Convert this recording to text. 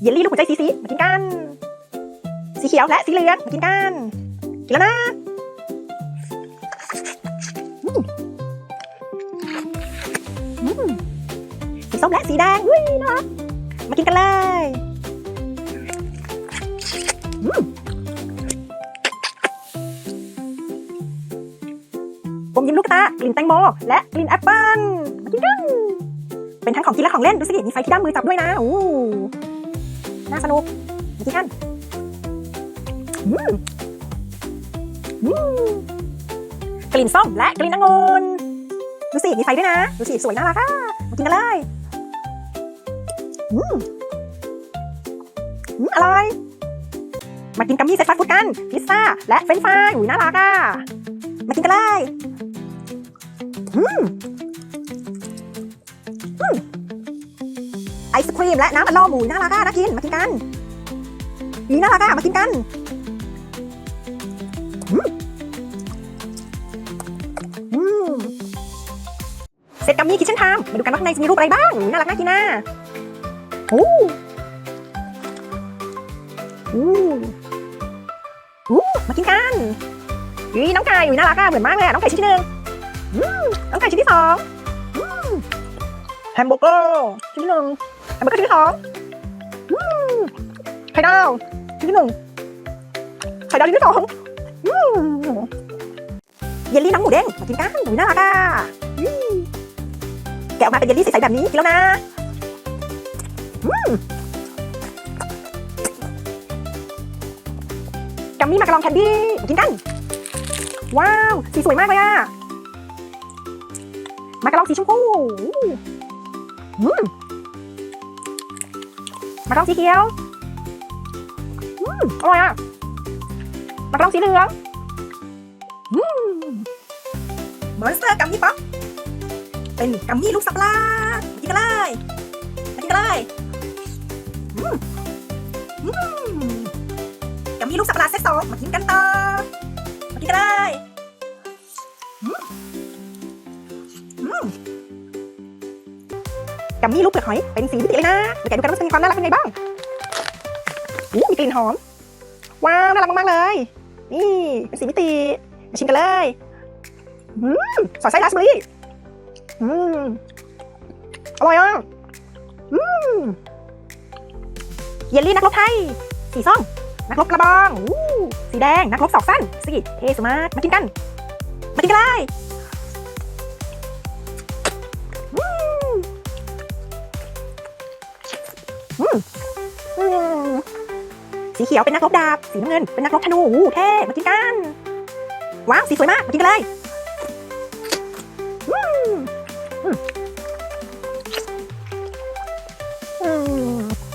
เยลลี่ลูกหัวใจสีสีมากินกัน สีเขียวและสีเหลืองมากินกัน กินแล้วนะสีส้มและสีแดงอุ้ยน่ารักมากินกันเลยอืมอมยิ้มลูกตากลิ่นแตงโมและกลิ่นแอปเปิ้ลมากินกันเป็นทั้งของกินและของเล่นดูสิมีไฟที่ด้ามมือจับด้วยนะโอ้ น่าสนุกมากินกันกลิ่นส้มและกลิ่นองุ่นดูสิมีไฟด้วยนะ ดูสิสวยน่ารักอะมากินกันเลยอืมอร่อย มากินกัมมี่เซ็ตฟาสต์ฟู้ดกัน พิซซ่า และเฟรนช์ฟรายอุ้ยน่ารักอะ มากินกันเลยอืม ครีมและน้ำอัดลมหมูน่ารักอะน่ากินมากินกันนี่น่ารักอะมากินกันเสร็จกัมมี่คิทเช่นไทม์มาดูกันว่าข้างในจะมีรูปอะไรบ้างน่ารักน่ากินน่ะโอ้โอ้โอ้มากินกันอุ้ยน้องไก่อุ้ยน่ารักอะเหมือนมากเลยอะน้องไก่ชิ้นที่หนึ่งน้องไก่ชิ้นที่สองแฮมเบอร์เกอร์ชิ้นที่หนึ่ง อร์เกอร์ชิ้นที่สองไข่ดาวชิ้นที่หนึ่งไข่ดาวชิ้นที่สองเยลลี่น้องหมูเด้งมากินกันหนูน่ารักอะแกะออกมาเป็นเยลลี่ใสๆแบบนี้กินแล้วนะกัมมี่มากระลองแคนดี้มากินกัน ว้าว สีสวยมากเลยอะมากระลองสีชมพูอืม มากระลองสีเขียว อืมอร่อยอะมากระลองสีเหลือง อืมมอนสเตอร์กัมมี่ป๊อปเป็นกัมมี่ลูกสับปะรดมากินกันเลยมากินกันเลยอืมอืมกัมมี่ลูกสับปะรดเซตสองมากินกันต่อ กัมมี่ลูกเปลือกหอยเป็นสีมิติเลยนะเดี๋ยวแกะดูกันว่าจะมีความน่ารักเป็นไงบ้างอู้มีกลิ่นหอม ว้าวน่ารักมากๆเลย นี่เป็นสีมิติมาชิมกันเลยอืมสอดไส้ราสเบอร์รี่อืมอร่อยอะอืมเยลลี่นักรบไทย สีส้มนักรบกระบองอู้สีแดง นักรบศอกสั้นสิเทสมาร์ทมากินกัน มากินกันเลย สีเขียวเป็นนักรบดาบ สีน้ำเงินเป็นนักรบธนูอู้เท่ มากินกัน ว้าว สีสวยมาก มากินกันเลย